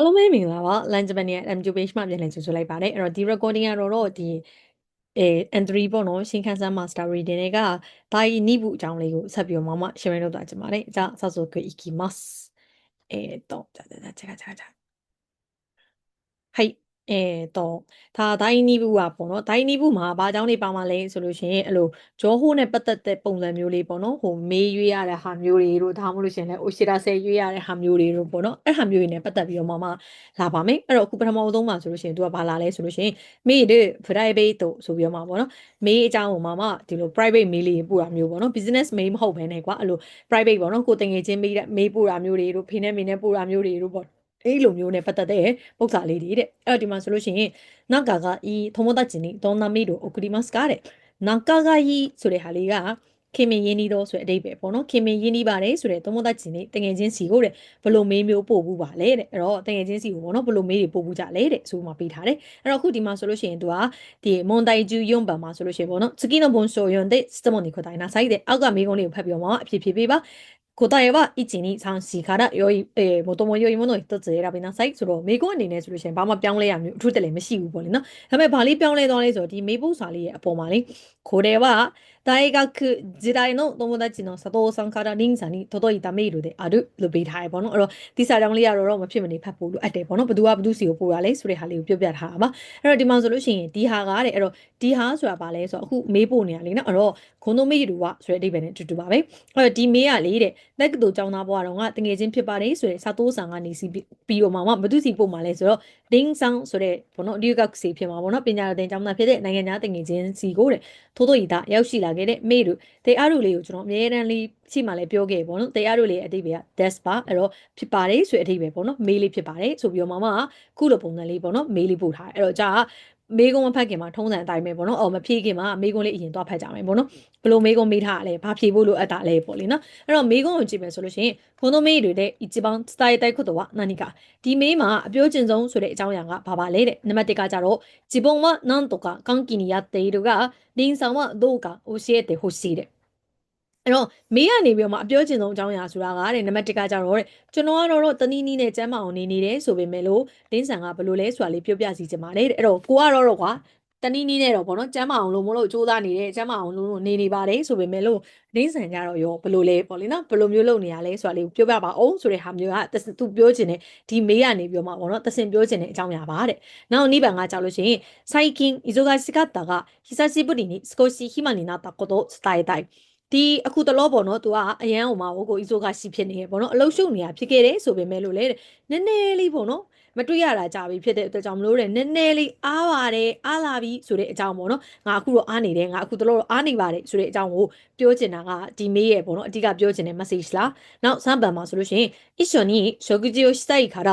အားလုံးပဲမင်္ဂလာပါ Lunch Japan ရဲ့ MJ page မှာပြန်လည်ကြိုဆိုလိုက်ပါတယ်အဲ့တော့ဒီ recording ကတော့တော့ဒီအဲ N3 ပေါ့နော်ရှင်းခန်းဆန်း master reading တွေကဒါဤနိဘူးအကြောင်းလေးကိုဆက်ပြီးတော့မမ share လုပ်သွားကြပါမယ်じゃあ早速いきますえーっとじゃじゃじゃじゃじゃじゃはい えーとဒါဒိုင်းနီဘူးอ่ะပေါ့နော်ဒိုင်းနီဘူးမှာဘာကြောင့်နေပါမှာလဲဆိုလို့ရှိရင်အဲ့လိုဂျောဟိုးနဲ့ပတ်သက်တဲ့ပုံစံမျိုးလေးပေါ့နော်ဟိုမေးရွေးရတဲ့ဟာမျိုးတွေတို့ဒါမှမဟုတ်လို့ရှိရင်လည်းအိုရှိရာဆဲရွေးရတဲ့ဟာမျိုးတွေတို့ပေါ့နော်အဲ့ဟာမျိုးတွေနဲ့ပတ်သက်ပြီးတော့မှမလာပါမယ်အဲ့တော့အခုပထမဆုံးမှာဆိုလို့ရှိရင်သူကဘာလာလဲဆိုလို့ရှိရင်မေးတဲ့ private တို့ဆိုပြီးတော့မှပေါ့နော်မေးအကြောင်းကိုမှမဒီလို private mail လေးပို့တာမျိုးပေါ့နော် business mail မဟုတ်ဘဲနဲ့ကွာအဲ့လို private ပေါ့နော်ကိုတင်ငယ်ချင်းမေးတဲ့မေးပို့တာမျိုးတွေတို့ဖေနဲ့မေနဲ့ပို့တာမျိုးတွေတို့ပေါ့ အဲ့လိုမျိုးနဲ့ပတ်သက်တဲ့ပုစာလေးတွေတဲ့အဲ့တော့ဒီမှာဆိုလို့ရှိရင်နာကာကဤသမတချင်နီဒေါနာမီတို့အိုကရီမတ်စ်ကားတဲ့နာကာကဤဆိုတဲ့ဟာလေးကခင်မင်ရင်းနှီးတော့ဆိုတဲ့အဓိပ္ပာယ်ပေါ့နော်ခင်မင်ရင်းနှီးပါတယ်ဆိုတဲ့သမတချင်နီတငယ်ချင်းစီကိုတဲ့ဘလို့မေးမျိုးပို့ဘူးပါလေတဲ့အဲ့တော့တငယ်ချင်းစီကိုပေါ့နော်ဘလို့မေးတွေပို့ဘူးကြလေတဲ့ဆိုမှပေးထားတယ်အဲ့တော့အခုဒီမှာဆိုလို့ရှိရင်သူကဒီမွန်တိုင်ကျူယွန်ပန်မှာဆိုလို့ရှိရင်ပေါ့နော်စကီနိုဘွန်ဆိုယွန်တဲ့စတမွန်နီခိုတိုင်နာဆိုင်တဲ့အောက်ကမေးကုန်းလေးကိုဖတ်ပြီးတော့မှအဖြစ်ဖြစ်ပေးပါ 答えは1、2、3、4から良い、えー、最も良いものを一つ選びなさいဆိုတော့မေကွန်းအနေနဲ့ဆိုလို့ရှိရင်ဘာမှပြောင်းလဲရမျိုးအထူးတလည်းမရှိဘူးပေါ့လေနော်ဒါပေမဲ့ဘာလေးပြောင်းလဲသွားလဲဆိုတော့ဒီမေပု္ပ္ပာလေးရဲ့အပေါ်မှာလေこれは大学時代の友達の佐藤さんからリンさんに届いたメールであるလို့ပေးထားရပေါ့နော်အဲ့တော့ဒီစာကြောင်းလေးကတော့တော့မဖြစ်မနေဖတ်ဖို့လိုအပ်တယ်ပေါ့နော်ဘသူကဘသူစီကိုပို့ရလဲဆိုတဲ့ဟာလေးကိုပြောပြထားတာပါအဲ့တော့ဒီမှာဆိုလို့ရှိရင်ဒီဟာကတဲ့အဲ့တော့ဒီဟာဆိုတာဘာလဲဆိုတော့အခုမေးပို့နေရလေနော်အဲ့တော့ခွန်တို့မေးတူကဆိုတဲ့အဓိပ္ပာယ်နဲ့တူတူပါပဲအဲ့တော့ဒီမေးကလေတဲ့ တက္ကသိုလ်ကျောင်းသားဘွားတော်ကတငယ်ချင်းဖြစ်ပါတယ်ဆိုတဲ့စာတိုးဆောင်ကနေစီပြီးတော့မှဘသူစီပို့မှာလဲဆိုတော့ဒင်းဆောင်ဆိုတဲ့ဘောနော်ဒီကစီဖြစ်မှာပေါ့နော်ပညာတော်တင်ကျောင်းသားဖြစ်တဲ့နိုင်ငံသားတငယ်ချင်းစီကိုတဲ့ထိုးထိုးရီတာရောက်ရှိလာခဲ့တဲ့မေတို့တေအားတို့လေးကိုကျွန်တော်အများတန်းလေးရှိမှလည်းပြောခဲ့ပေါ့နော်တေအားတို့လေးအတိတ်ပဲ desk ပါအဲ့တော့ဖြစ်ပါတယ်ဆိုတဲ့အတိတ်ပဲပေါ့နော်မေးလေးဖြစ်ပါတယ်ဆိုပြီးတော့မှမခုလိုပုံစံလေးပေါ့နော်မေးလေးပို့ထားတယ်အဲ့တော့ကြာ မေးခွန်းမဖတ်ခင်မှာထုံးစံအတိုင်းပဲပေါ့နော်အော်မဖြေခင်မှာမေးခွန်းလေးအရင်သွားဖတ်ကြမယ်ပေါ့နော်ဘလို့မေးခွန်းမေးထားရလဲဘာဖြေဖို့လိုအပ်တာလဲပေါ့လေနော်အဲ့တော့မေးခွန်းကိုကြည့်မယ်ဆိုလို့ရှိရင်ဘုံတို့မေးတွေတဲ့一番伝えたいことは何かဒီမေးမှာအပြောချင်ဆုံးဆိုတဲ့အကြောင်းအရာကဘာပါလဲတဲ့နံပါတ်1ကကြတော့自分は何とか歓喜にやっているがリンさんはどうか教えてほしいတဲ့ အဲ့တော့မေးရနေပြီးတော့မှအပြောချင်ဆုံးအကြောင်းအရာဆိုတာကတဲ့နံပါတ်1ကကြတော့တဲ့ကျွန်တော်ကတော့တနည်းနည်းနဲ့ကျမ်းမအောင်နေနေတယ်ဆိုပေမဲ့လို့လင်းဆန်ကဘယ်လိုလဲဆိုတာလေးပြောပြစီချင်ပါတယ်တဲ့အဲ့တော့ကိုကတော့တော့ကွာတနည်းနည်းနဲ့တော့ဗောနော်ကျမ်းမအောင်လို့မလို့စူးစမ်းနေတယ်ကျမ်းမအောင်လို့နေနေပါတယ်ဆိုပေမဲ့လို့လင်းဆန်ကြတော့ရောဘယ်လိုလဲပေါ့လေနော်ဘယ်လိုမျိုးလုပ်နေရလဲဆိုတာလေးပြောပြပါအောင်ဆိုတဲ့ဟာမျိုးကသူပြောချင်တယ်ဒီမေးရနေပြီးတော့မှဗောနော်တစင်ပြောချင်တဲ့အကြောင်းအရာပါတဲ့နောက်နိဗ္ဗာန်ကကြောက်လို့ရှိရင်最近忙しかったが久しぶりに少し暇になったことを伝えたい ဒီအခုတလောပေါ့နော်သူကအရန်ဟိုမှာဟိုကိုအီဆိုကရှိဖြစ်နေရပေါ့နော်အလုံးရှုပ်နေတာဖြစ်ခဲ့တယ်ဆိုပေမဲ့လို့လေနည်းနည်းလေးပေါ့နော်မတွေ့ရတာကြာပြီဖြစ်တဲ့အတွက်ကြောင့်မလို့တဲ့နည်းနည်းလေးအားပါတယ်အားလာပြီဆိုတဲ့အကြောင်းပေါ့နော်ငါအခုတော့အားနေတယ်ငါအခုတလောတော့အားနေပါတယ်ဆိုတဲ့အကြောင်းကိုပြောချင်တာကဒီမေးရဲ့ပေါ့နော်အဓိကပြောချင်တဲ့ message လားနောက်3番မှာဆိုလို့ရှိရင်一緒に食事をしたいから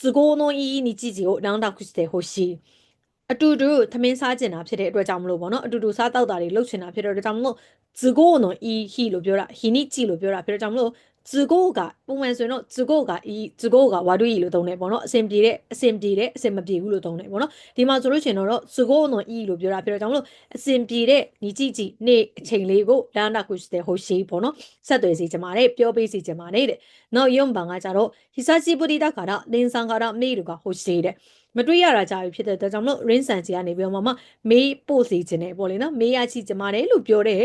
都合のいい日時を連絡してほしい အတူတူသမင်းစားကျင်တာဖြစ်တဲ့အတွက်ကြောင့်မလို့ပေါ့နော်အတူတူစားတောက်တာတွေလုပ်ချင်တာဖြစ်တဲ့အတွက်ကြောင့်မလို့ဇဂိုနော်အီဟီလို့ပြောတာဟီနီချီလို့ပြောတာဖြစ်တဲ့ကြောင့်မလို့ ဇဂိုကပုံမှန်ဆိုရင်တော့ဇဂိုကအီဇဂိုကဝါဒူအီလို့သုံးတယ်ပေါ့နော်အစင်ပြေတဲ့အစင်ပြေတဲ့အစင်မပြေဘူးလို့သုံးတယ်ပေါ့နော်ဒီမှာဆိုလို့ရှိရင်တော့ဇဂိုနော်အီလို့ပြောတာဖြစ်တဲ့ကြောင့်မလို့အစင်ပြေတဲ့ညီကြည့်ကြည့်နေ့အချိန်လေးကိုလာနာကုစတဲ့ဟိုရှိပေါ့နော်ဆက်သွယ်စီချင်ပါတယ်ပြောပေးစီချင်ပါတယ်တဲ့နောက်ယုံပန်ကကြတော့ဟီဆာချီပူဒီတာကရာလင်းဆန်ကရာမေလူကဟိုရှိတဲ့မတွေ့ရတာကြာပြီဖြစ်တဲ့အတွက်ကြောင့်မလို့ rain sun စီကနေပြီးတော့မှမေးပို့စီခြင်းတယ်ပေါ့လေနော်မေးရချီကျမတယ်လို့ပြောတဲ့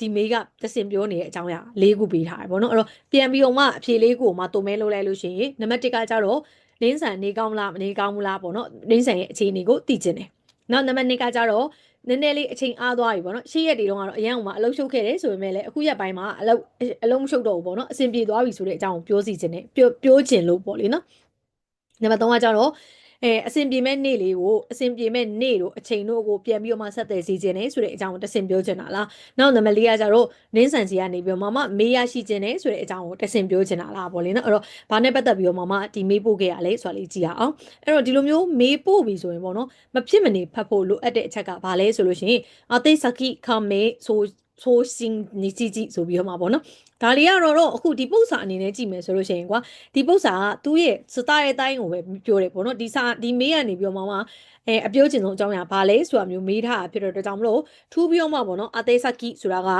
ဒီမေးကတစင်ပြောနေတဲ့အကြောင်းအရာ၄ခုပေးထားတယ်ပေါ့နော်အဲ့တော့ပြန်ပြီးတော့မှအဖြေလေးခုကိုမှတုံမဲလုပ်လိုက်လို့ရှိရင်နံပါတ်1ကကြတော့လင်းဆန်နေကောင်းလားမနေကောင်းဘူးလားပေါ့နော်လင်းဆန်ရဲ့အခြေအနေကိုသိကျင်တယ်နောက်နံပါတ်2ကကြတော့နည်းနည်းလေးအချိန်အားသွားပြီပေါ့နော်ရှေ့ရက်တွေတုန်းကတော့အရန်ကမှအလုံးရှုပ်ခဲ့တယ်ဆိုပေမဲ့လည်းအခုရက်ပိုင်းမှာအလုံးအလုံးမရှုပ်တော့ဘူးပေါ့နော်အဆင်ပြေသွားပြီဆိုတဲ့အကြောင်းကိုပြောစီခြင်းနဲ့ပြောပြောခြင်းလို့ပေါ့လေနော်နံပါတ်3ကကြတော့ အဲအဆင်ပြေမဲ့နေ့လေးကိုအဆင်ပြေမဲ့နေ့တို့အချိန်တို့ကိုပြန်ပြီးတော့မှဆက်သွယ်စီခြင်းနဲ့ဆိုတဲ့အကြောင်းကိုတဆင်ပြောချင်တာလားနောက်နံပါတ်၄ကကြတော့နင်းဆန်စီကနေပြီးတော့မမမေးရရှိခြင်းနဲ့ဆိုတဲ့အကြောင်းကိုတဆင်ပြောချင်တာလားပေါ့လေနော်အဲ့တော့ဘာနဲ့ပတ်သက်ပြီးတော့မမဒီမေးပို့ခဲ့ရလဲဆိုတာလေးကြည့်ရအောင်အဲ့တော့ဒီလိုမျိုးမေးပို့ပြီဆိုရင်ပေါ့နော်မဖြစ်မနေဖတ်ဖို့လိုအပ်တဲ့အချက်ကဘာလဲဆိုလို့ရှိရင်အသိစကိခမေဆိုဆိုရှင်နေကြည့်ကြည့်ဆိုပြီးတော့မှာပေါ့နော် ဒါလေးကတော့တော့အခုဒီပု္ပ္ပာအနေနဲ့ကြည့်မယ်ဆိုလို့ရှိရင်ကွာဒီပု္ပ္ပာကသူ့ရဲ့စတားရဲ့တိုင်းကိုပဲပြောတယ်ပေါ့နော်ဒီစာဒီမေးကနေပြီးတော့မှအဲအပြောချင်ဆုံးအကြောင်းအရာဘာလဲဆိုတာမျိုးမေးထားတာဖြစ်တဲ့အတွက်ကြောင့်မလို့ထူးပြီးတော့မှပေါ့နော်အသေးစကိဆိုတာက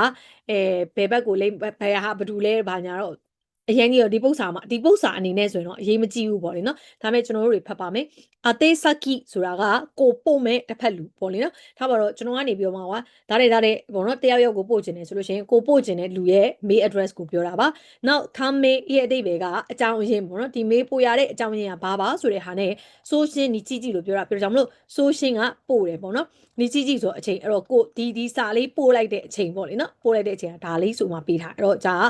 အဲဘယ်ဘက်ကိုလိမ့်ဘယ်ဟာဘယ်သူလဲဘာညာတော့ အရင်ကြီးတော့ဒီပု္ပ္ပာမှာဒီပု္ပ္ပာအနေနဲ့ဆိုရင်တော့အရေးမကြီးဘူးပေါ့လေနော်ဒါပေမဲ့ကျွန်တော်တို့တွေဖတ်ပါမယ်အသေးစကိဆိုတာကကိုပို့မဲ့တစ်ဖက်လူပေါ့လေနော်ထားပါတော့ကျွန်တော်ကနေပြောမှာကွာဒါတွေဒါတွေပေါ့နော်တယောက်ယောက်ကိုပို့ခြင်းတယ်ဆိုလို့ရှိရင်ကိုပို့ခြင်းတဲ့လူရဲ့ mail address ကိုပြောတာပါနောက်ခမ်းမေးရဲ့အတိတ်ပဲကအကြောင်းရင်းပေါ့နော်ဒီ mail ပို့ရတဲ့အကြောင်းရင်းကဘာပါဆိုတဲ့ဟာနဲ့ဆိုရှင်းဒီကြည့်ကြည့်လို့ပြောတာပြောကြမလို့ဆိုရှင်းကပို့တယ်ပေါ့နော်ဒီကြည့်ကြည့်ဆိုအချိန်အဲ့တော့ကိုဒီဒီစာလေးပို့လိုက်တဲ့အချိန်ပေါ့လေနော်ပို့လိုက်တဲ့အချိန်ကဒါလေးဆိုမှပေးထားအဲ့တော့ဒါက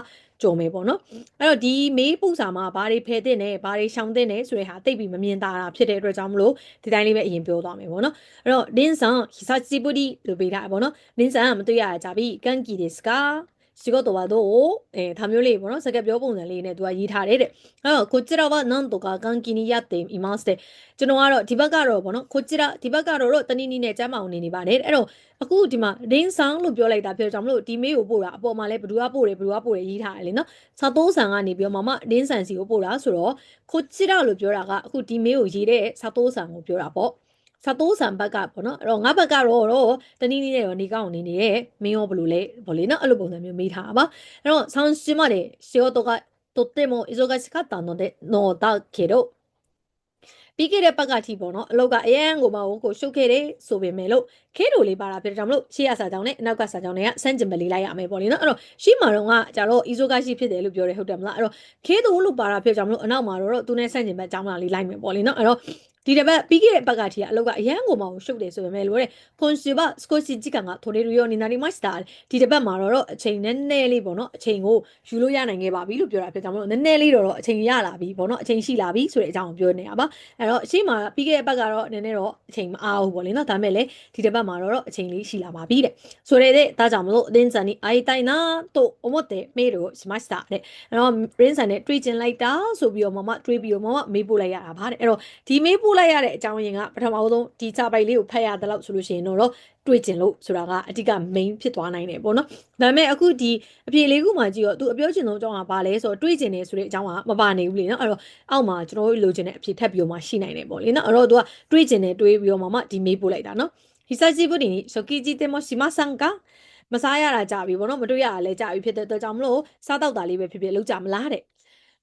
ကြုံမယ်ပေါ့နော်အဲ့တော့ဒီမေးပူစာမှာဘာတွေဖယ်တဲ့နဲ့ဘာတွေရှောင်တဲ့နဲ့ဆိုတဲ့ဟာတိတ်ပြီးမမြင်တာတာဖြစ်တဲ့အတွက်ကြောင့်မလို့ဒီတိုင်းလေးပဲအရင်ပြောသွားမယ်ပေါ့နော်အဲ့တော့နင်းဆန်ဟီစာစီပူဒီလိုပေးတာပေါ့နော်နင်းဆန်ကမတွေ့ရကြပြီကန်ကီဒီစကား 仕事はどうအဲဒါမျိုးလေးပေါ့နော်စကားပြောပုံစံလေးနဲ့သူကရေးထားတယ်တဲ့အဲ့တော့こちらはなんとか元気にやっていますတဲ့ကျွန်တော်ကတော့ဒီဘက်ကတော့ပေါ့နော်こちらဒီဘက်ကတော့တော့တနည်းနည်းနဲ့ကျမ်းမာအောင်နေနေပါတယ်တဲ့အဲ့တော့အခုဒီမှာ ring sound လို့ပြောလိုက်တာပြောကြမလို့ဒီမေးကိုပို့တာအပေါ်မှာလဲဘယ်သူကပို့တယ်ဘယ်သူကပို့တယ်ရေးထားတယ်လေနော်စာသုံးဆန်ကနေပြီးတော့မမ ring ဆန်စီကိုပို့တာဆိုတော့こちらလို့ပြောတာကအခုဒီမေးကိုရေးတဲ့စာသုံးဆန်ကိုပြောတာပေါ့ စာတိုးဆန်ဘက်ကပေါ့နော်အဲ့တော့ငါဘက်ကတော့တော့တနည်းနည်းနဲ့ရောနေကောင်းနေနေတဲ့မင်းရောဘယ်လိုလဲဗောလေနော်အဲ့လိုပုံစံမျိုးမေးထားတာပါအဲ့တော့ဆောင်းရှိမတဲ့仕事がとっても忙しかったのでのだけどပြီးခဲ့တဲ့ဘက်ကထိပေါ့နော်အလုတ်ကအရန်ကိုမဟုတ်ကိုရှုပ်ခဲ့တယ်ဆိုပေမဲ့လို့ခဲလိုလေးပါတာဖြစ်တဲ့ကြောင့်မလို့ရှေ့ရစာကြောင်းနဲ့အနောက်ကစာကြောင်းတွေကစန့်ကျင်ပဲလေးလိုက်ရမယ်ပေါ့လေနော်အဲ့တော့ရှေ့မှာတော့ကကြတော့အီဇိုကရှိဖြစ်တယ်လို့ပြောတယ်ဟုတ်တယ်မလားအဲ့တော့ခဲတိုလို့ပါတာဖြစ်ကြောင့်မလို့အနောက်မှာတော့သူနဲ့စန့်ကျင်ပဲအကြောင်းလာလေးလိုက်မယ်ပေါ့လေနော်အဲ့တော့ ဒီတစ်ပတ်ပြီးခဲ့တဲ့အပတ်ကတည်းကအလုပ်ကအရန်ကိုမှရှုပ်တယ်ဆိုပေမဲ့လို့တဲ့ခွန်စီဘစကိုစီဂျီကန်ကထိုနေရူရောနေနာရီမတ်စတာဒီတစ်ပတ်မှာတော့အချိန်နည်းနည်းလေးပေါ့နော်အချိန်ကိုယူလို့ရနိုင်ခဲ့ပါပြီလို့ပြောတာဖြစ်ကြောင့်မလို့နည်းနည်းလေးတော့အချိန်ရလာပြီပေါ့နော်အချိန်ရှိလာပြီဆိုတဲ့အကြောင်းကိုပြောနေတာပါအဲ့တော့အချိန်မှာပြီးခဲ့တဲ့အပတ်ကတော့နည်းနည်းတော့အချိန်မအားဘူးပေါ့လေနော်ဒါမဲ့လေဒီတစ်ပတ်မှာတော့အချိန်လေးရှိလာပါပြီတဲ့ဆိုတဲ့တဲ့ဒါကြောင့်မလို့အသင်းစံนี่အိုင်တိုင်နာတို့အမတ်တဲ့မေတို့စမတ်စတာတဲ့အဲ့တော့ရင်းစံနဲ့တွေ့ကျင်လိုက်တာဆိုပြီးတော့မမတွေ့ပြီးတော့မမမေးပို့လိုက်ရတာပါတဲ့အဲ့တော့ဒီမေးပိုလိုက်ရတဲ့အကြောင်းရင်းကပထမဆုံးဒီစာပိုက်လေးကိုဖတ်ရတဲ့လောက်ဆိုလို့ရှိရင်တော့တွေးကျင်လို့ဆိုတာကအဓိက main ဖြစ်သွားနိုင်တယ်ပေါ့နော်ဒါပေမဲ့အခုဒီအဖြေလေးခုမှကြည့်တော့သူအပြောချင်ဆုံးအကြောင်းကဘာလဲဆိုတော့တွေးကျင်နေဆိုတဲ့အကြောင်းကမပါနေဘူးလေနော်အဲ့တော့အောက်မှာကျွန်တော်တို့လိုချင်တဲ့အဖြေထပ်ပြီးတော့မှရှိနိုင်တယ်ပေါ့လေနော်အဲ့တော့သူကတွေးကျင်နေတွေးပြီးတော့မှဒီမေးပို့လိုက်တာနော်久しぶりに食事でもしませんかမစားရတာကြာပြီပေါ့နော်မတွေ့ရတာလည်းကြာပြီဖြစ်တဲ့အတွက်ကြောင့်မလို့စားတော့တာလေးပဲဖြစ်ဖြစ်လုပ်ကြမလားတဲ့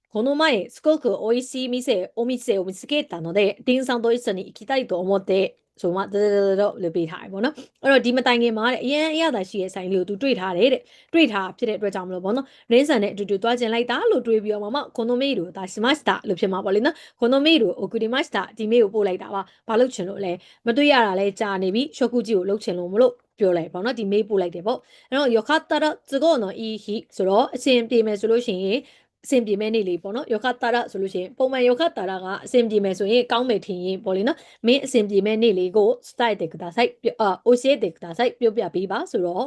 この前、すごく美味しい店、お店を見つけたので、ディンさんと一緒に行きたいと思って、ဆိုမှဒဒဒဒလို့ပေးထားတယ်ပေါ့နော်အဲ့တော့ဒီမတိုင်ခင်မှာတဲ့အရင်အရသာရှိရဲ့ဆိုင်လေးကိုသူတွေ့ထားတယ်တဲ့တွေ့ထားဖြစ်တဲ့အတွက်ကြောင့်မလို့ပေါ့နော်ရင်းဆန်နဲ့အတူတူတွားကျင်လိုက်တာလို့တွေးပြီးတော့မှခွန်နိုမေတို့ဒါရှမတ်တာလို့ဖြစ်မှာပေါ့လေနော်ခွန်နိုမေတို့အိုကူဒီမတ်တာဒီမေကိုပို့လိုက်တာပါဘာလို့ချင်လို့လဲမတွေ့ရတာလဲကြာနေပြီရှော့ကူကြီးကိုလှုပ်ချင်လို့မလို့ပြောလိုက်ပေါ့နော်ဒီမေးပို့လိုက်တယ်ပေါ့အဲ့တော့ယောခတာရဇဂောနော်ဤဟိဆိုတော့အစဉ်ပြေမယ်ဆိုလို့ရှိရင် အဆင်ပြေမဲ့နေ့လေးပေါ့နော်ယောဂတာရဆိုလို့ရှိရင်ပုံမှန်ယောဂတာရကအဆင်ပြေမယ်ဆိုရင်ကောင်းမယ်ထင်ရင်ပေါ့လေနော်မင်းအဆင်ပြေမဲ့နေ့လေးကို style တဲ့ကတာ site အာ OC တဲ့ကတာ site ပြောပြပေးပါဆိုတော့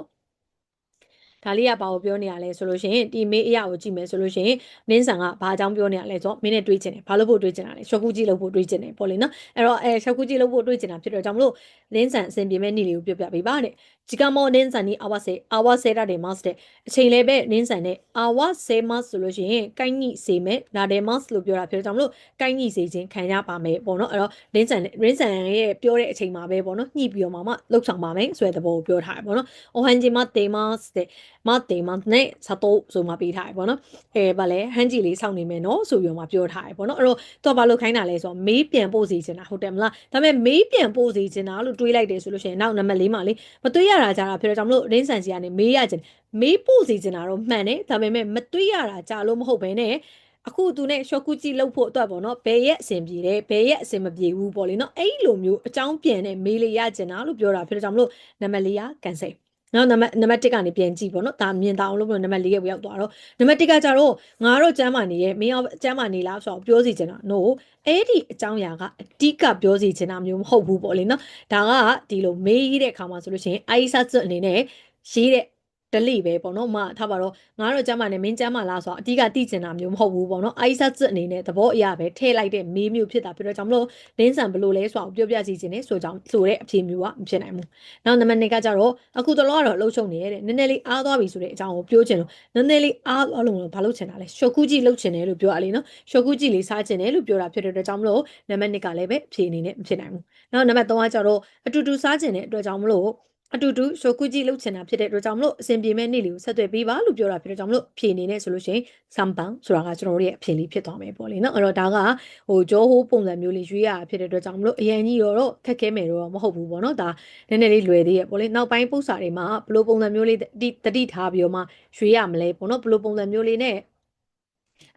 ဒါလေးကဘာကိုပြောနေရလဲဆိုလို့ရှိရင်ဒီမေးအရာကိုကြည့်မယ်ဆိုလို့ရှိရင်နင်းဆန်ကဘာအကြောင်းပြောနေရလဲဆိုတော့မင်းနဲ့တွေးချင်တယ်ဘာလို့ဖို့တွေးချင်တာလဲရှော့ကူကြီးလုပ်ဖို့တွေးချင်တယ်ပေါ့လေနော်အဲ့တော့အဲရှော့ကူကြီးလုပ်ဖို့တွေးချင်တာဖြစ်တော့ကြောင့်မလို့နင်းဆန်အဆင်ပြေမဲ့နေ့လေးကိုပြောပြပေးပါတဲ့ဒီကမောနင်းဆန်နီအဝဆေအဝဆေရတဲ့မတ်စ်တဲ့အချိန်လေးပဲနင်းဆန်နဲ့အဝဆေမတ်ဆိုလို့ရှိရင်ကိုင်းညိစေမဲ့လာတယ်မတ်လို့ပြောတာဖြစ်တော့မလို့ကိုင်းညိစေခြင်းခံရပါမယ်ပေါ့နော်အဲ့တော့နင်းဆန်နင်းဆန်ရဲ့ပြောတဲ့အချိန်မှာပဲပေါ့နော်ညှိပြီးတော့မှလောက်ဆောင်ပါမယ်ဆိုတဲ့သဘောကိုပြောထားတယ်ပေါ့နော်အိုဟန်ဂျီမတေမတ်တဲ့မတေမတ်နဲ့စတော့ဆိုမှပေးထားတယ်ပေါ့နော်အဲဗာလဲဟန်ဂျီလေးစောင့်နေမယ်နော်ဆိုပြီးတော့မှပြောထားတယ်ပေါ့နော်အဲ့တော့သူကဘာလုပ်ခိုင်းတာလဲဆိုတော့မေးပြန်ပို့စီချင်တာဟုတ်တယ်မလားဒါပေမဲ့မေးပြန်ပို့စီချင်တာလို့တွေးလိုက်တယ်ဆိုလို့ရှိရင်နောက်နံပါတ်၄မှာလေမတွေးရတာကြတာဖြစ်တော့ကြောင့်မလို့ရင်းဆန်စီကနေမေးရချင်မေးပို့စီချင်တာတော့မှန်တယ်ဒါပေမဲ့မတွေးရတာကြလို့မဟုတ်ဘဲနဲ့အခုသူနဲ့ရှော့ကူကြီးလှုပ်ဖို့အတွက်ပေါ့နော်ဘယ်ရက်အဆင်ပြေတယ်ဘယ်ရက်အဆင်မပြေဘူးပေါ့လေနော်အဲ့လိုမျိုးအကြောင်းပြန်တဲ့မေးလေးရချင်တာလို့ပြောတာဖြစ်တော့ကြောင့်မလို့နံပါတ်၄ကက န်ဆယ်နော်နံပါတ်နံပါတ်1ကနေပြန်ကြည့်ပေါ့နော်ဒါမြင်တာအောင်လို့နံပါတ်4ရဲ့ရောက်သွားတော့နံပါတ်1ကကြတော့ငါတော့ကျမ်းမာနေရဲ့မင်းရောကျမ်းမာနေလားဆိုတော့ပြောစီချင်တာ no အဲ့ဒီအကြောင်းအရာကအတိကပြောစီချင်တာမျိုးမဟုတ်ဘူးပေါ့လေနော်ဒါကဒီလိုမေးတဲ့အခါမှာဆိုလို့ရှိရင်အိုင်ဆတ်အနေနဲ့ရေးတဲ့ ဒလိပဲပေါ့နော်မထားပါတော့ငါတော့ကျမ်းမာနေမင်းကျမ်းမာလားဆိုတော့အတိကတိကျင်တာမျိုးမဟုတ်ဘူးပေါ့နော်အိုင်ဆတ်အနေနဲ့သဘောအရာပဲထည့်လိုက်တဲ့မေးမျိုးဖြစ်တာဖြစ်တော့ကြောင့်မလို့လင်းဆန်ဘလို့လဲဆိုတော့ပြောပြစီခြင်းနဲ့ဆိုကြောင့်ဆိုတဲ့အဖြေမျိုးကမဖြစ်နိုင်ဘူးနောက်နံပါတ်2ကကြတော့အခုတလောကတော့လှုပ်ချုံနေရတဲ့နည်းနည်းလေးအားသွားပြီဆိုတဲ့အကြောင်းကိုပြောချင်လို့နည်းနည်းလေးအားသွားလို့ဘာလို့ချင်တာလဲရှော့ကူကြီးလှုပ်ချင်တယ်လို့ပြောရလေနော်ရှော့ကူကြီးလေးစားချင်တယ်လို့ပြောတာဖြစ်တဲ့အတွက်ကြောင့်မလို့နံပါတ်2ကလည်းပဲအဖြေအနေနဲ့မဖြစ်နိုင်ဘူးနောက်နံပါတ်3ကကြတော့အတူတူစားချင်တဲ့အတွက်ကြောင့်မလို့ အတူတူဆိုကူကြီးလှုပ်ချင်တာဖြစ်တဲ့အတွက်ကြောင့်မလို့အစဉ်ပြေမဲ့နေ့လေးကိုဆက်သွယ်ပေးပါလို့ပြောတာဖြစ်တော့ကြောင့်မလို့ဖြေနေနေဆိုလို့ရှိရင်ဆမ်ပန်ဆိုတာကကျွန်တော်တို့ရဲ့အဖြေလေးဖြစ်သွားမယ်ပေါ့လေနော်အဲ့တော့ဒါကဟိုဂျိုးဟိုးပုံစံမျိုးလေးရွေးရဖြစ်တဲ့အတွက်ကြောင့်မလို့အရန်ကြီးတော့တော့ခက်ခဲမယ်တော့မဟုတ်ဘူးပေါ့နော်ဒါနည်းနည်းလေးလွယ်သေးရပေါ့လေနောက်ပိုင်းပုစာတွေမှာဘလို့ပုံစံမျိုးလေးတတိထားပြီးတော့မှရွေးရမလဲပေါ့နော်ဘလို့ပုံစံမျိုးလေးနဲ့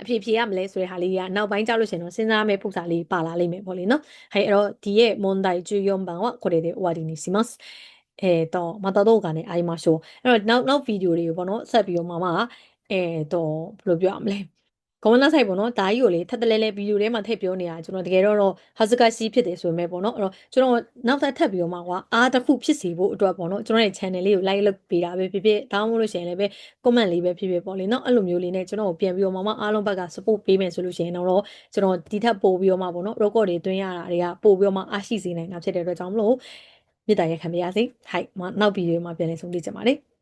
အဖြစ်ဖြေရမလဲဆိုတဲ့ဟာလေးကနောက်ပိုင်းကြောက်လို့ရှင်တော့စဉ်းစားမယ်ပုံစံလေးပါလာလိမ့်မယ်ပေါ့လေနော်ဟဲ့အဲ့တော့ဒီရဲ့မွန်တိုင်ကျွယွန်ပန်ကကိုရေတွေဝါဒီနေစီမတ် えっ、とまた動画ね会いましょうအဲ့တော့နောက်နောက်ဗီဒီယိုတွေကိုပေါ့နော်ဆက်ပြီးတော့မှမှえっ、とဘယ်လိုပြောရမလဲကောမနာဆိုင်ပေါ့နော်ဒါကြီးကိုလေထပ်တလဲလဲဗီဒီယိုထဲမှာထည့်ပြောနေတာကျွန်တော်တကယ်တော့ဟာစကရှိဖြစ်တယ်ဆိုပေမဲ့ပေါ့နော်အဲ့တော့ကျွန်တော်နောက်ထပ်ထပ်ပြီးတော့မှကွာအားတစ်ခုဖြစ်စီဖို့အတွက်ပေါ့နော်ကျွန်တော်ရဲ့ channel လေးကို like လုပ်ပေးတာပဲဖြစ်ဖြစ်ဒါမှမဟုတ်လို့ရှိရင်လည်းပဲ comment လေးပဲဖြစ်ဖြစ်ပေါ့လေနော်အဲ့လိုမျိုးလေးနဲ့ကျွန်တော်ကိုပြန်ပြီးတော့မှမအားလုံးဘက်က support ပေးမယ်ဆိုလို့ရှိရင်တော့ကျွန်တော်ဒီထက်ပို့ပြီးတော့မှပေါ့နော် record တွေတွင်းရတာတွေကပို့ပြီးတော့မှအားရှိစေနိုင်တာဖြစ်တဲ့အတွက်ကြောင့်မလို့ မေတ္တာရက်ခံပါရစေ။ဟိုက်နောက်ဗီဒီယိုမှာပြန်လည်ဆုံတွေ့ကြပါမယ်။